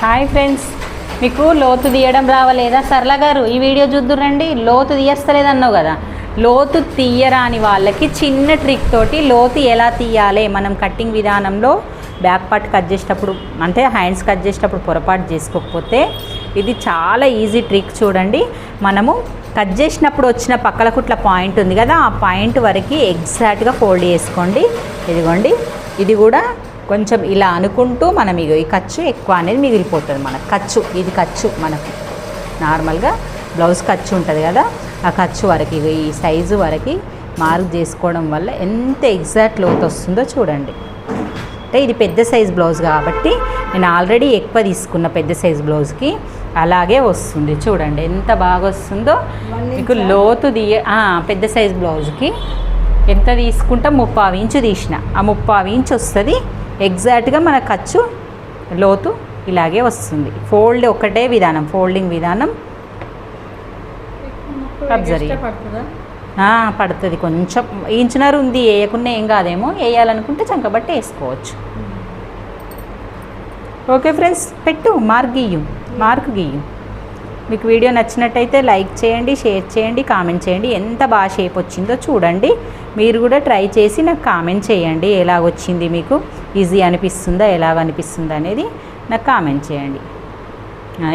Hi friends మీకు లోతు తీయడం రావలేదా? సరళ గారు ఈ వీడియో చూద్దురండి లోతు తీయస్తలేదన్నావు కదా. లోతు తీయరాని వాళ్ళకి చిన్న ట్రిక్ తోటి లోతు ఎలా తీయాలి? మనం కట్టింగ్ విధానంలో బ్యాక్ పార్ట్ కట్ చేసేటప్పుడు అంటే హ్యాండ్స్ కట్ చేసేటప్పుడు పొరపాటు చేసుకోకపోతే ఇది చాలా ఈజీ ట్రిక్ చూడండి. మనము కట్ చేసినప్పుడు వచ్చిన పక్కల కుట్ల పాయింట్ ఉంది కదా ఆ పాయింట్ వరకు ఎగ్జాక్ట్గా ఫోల్డ్ చేసుకోండి. ఇదిగోండి ఇది కూడా కొంచెం ఇలా అనుకుంటూ మనం ఇగో ఈ ఖర్చు ఎక్కువ అనేది మిగిలిపోతుంది మనకు. ఖర్చు ఇది ఖర్చు మనకు. నార్మల్గా బ్లౌజ్ ఖర్చు ఉంటుంది కదా ఆ ఖర్చు వరకు ఇగో ఈ సైజు వరకు మార్క్ చేసుకోవడం వల్ల ఎంత ఎగ్జాక్ట్ లోతు వస్తుందో చూడండి. అంటే ఇది పెద్ద సైజ్ బ్లౌజ్ కాబట్టి నేను ఆల్రెడీ ఎక్కువ తీసుకున్న పెద్ద సైజ్ బ్లౌజ్కి అలాగే వస్తుంది చూడండి. ఎంత బాగా వస్తుందో మీకు లోతు తీయ పెద్ద సైజ్ బ్లౌజ్కి. ఎంత తీసుకుంటా ముప్పావు ఇంచు తీసిన. ఆ ముప్పావు ఇంచు వస్తుంది ఎగ్జాక్ట్గా మన ఖర్చు లోతు ఇలాగే వస్తుంది. ఫోల్డ్ ఒకటే విధానం ఫోల్డింగ్ విధానం. ఆ, పడుతుంది. కొంచెం ఇంచునర్ ఉంది వేయకుండా ఏం కాదేమో. వేయాలనుకుంటే చంకబట్టి వేసుకోవచ్చు. ఓకే ఫ్రెండ్స్ పెట్టు. మార్క్ గీయు. మార్క్ గీయు. మీకు వీడియో నచ్చినట్టయితే లైక్ చేయండి షేర్ చేయండి కామెంట్ చేయండి. ఎంత బాగా షేప్ వచ్చిందో చూడండి. మీరు కూడా ట్రై చేసి నాకు కామెంట్ చేయండి. ఎలాగొచ్చింది మీకు? ఈజీ అనిపిస్తుందా ఎలాగ అనిపిస్తుందా అనేది నాకు కామెంట్ చేయండి.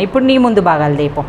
ఇప్పుడు నీ ముందు భాగాలు దేపో.